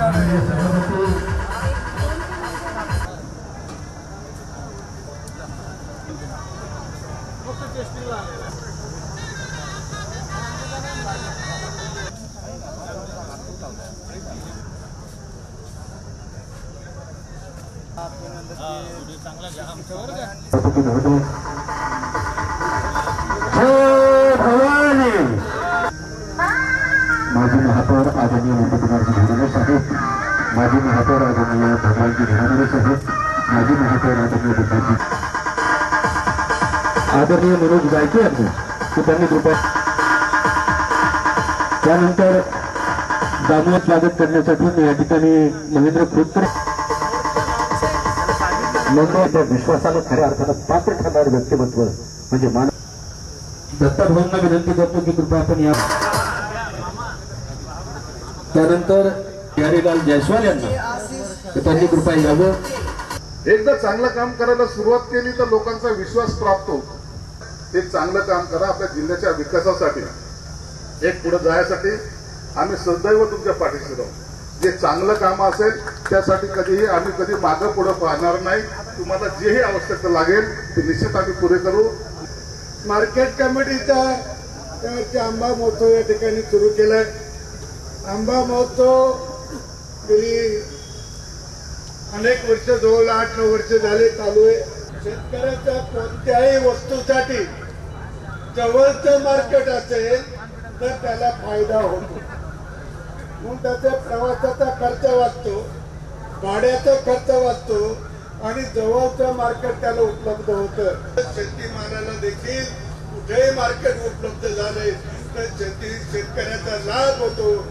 Gracias. Bhavani माजी महापौर आदरणीय नंदकुमारजी घाणवले साहेब माजी महापौर आदरणीय भगवानजी घाणवले साहेब माजी महापौर आदरणीय दुर्गाजी आदरणीय मनोज गायके यांनी की त्यांनी कृपया त्यानंतर दामोद स्वागत करण्यासाठी मी या ठिकाणी महेंद्र खोतकर लोकांच्या विश्वासाला खऱ्या अर्थानं पात्र ठरणारे व्यक्तिमत्व म्हणजे मानव. दत्ताभाऊंना विनंती करतो की कृपया आपण या. त्यानंतर प्यारेलाल जयस्वाल यांना त्यांनी कृपया यावं. एकदा चांगलं काम करायला सुरुवात केली तर लोकांचा विश्वास प्राप्त होतो. ते चांगलं काम करा आपल्या जिल्ह्याच्या विकासासाठी. एक पुढे जायसाठी आम्ही सदैव तुमच्या पाठीशी राहू. जे चांगलं काम असेल त्यासाठी कधीही आम्ही कधी मागं पुढं पाहणार नाही. तुम्हाला जेही आवश्यकता लागेल ते निश्चित आम्ही पुरे करू. मार्केट कमिटीचा आंबा महोत्सव या ठिकाणी सुरू केलाय. आंबा महोत्सव गेली अनेक वर्ष जवळ आठ नऊ वर्ष झाले चालू आहे. शेतकऱ्याच्या कोणत्याही वस्तूसाठी जवळचं मार्केट असेल तर त्याला फायदा होतो. म्हणून त्याचा प्रवासाचा खर्च वाचतो भाड्याचा खर्च वाचतो आणि जवळचं मार्केट त्याला उपलब्ध होतं. शेतीमालाला देखील कुठेही मार्केट उपलब्ध झाले तर शेती शेतकऱ्याचा लाभ होतो.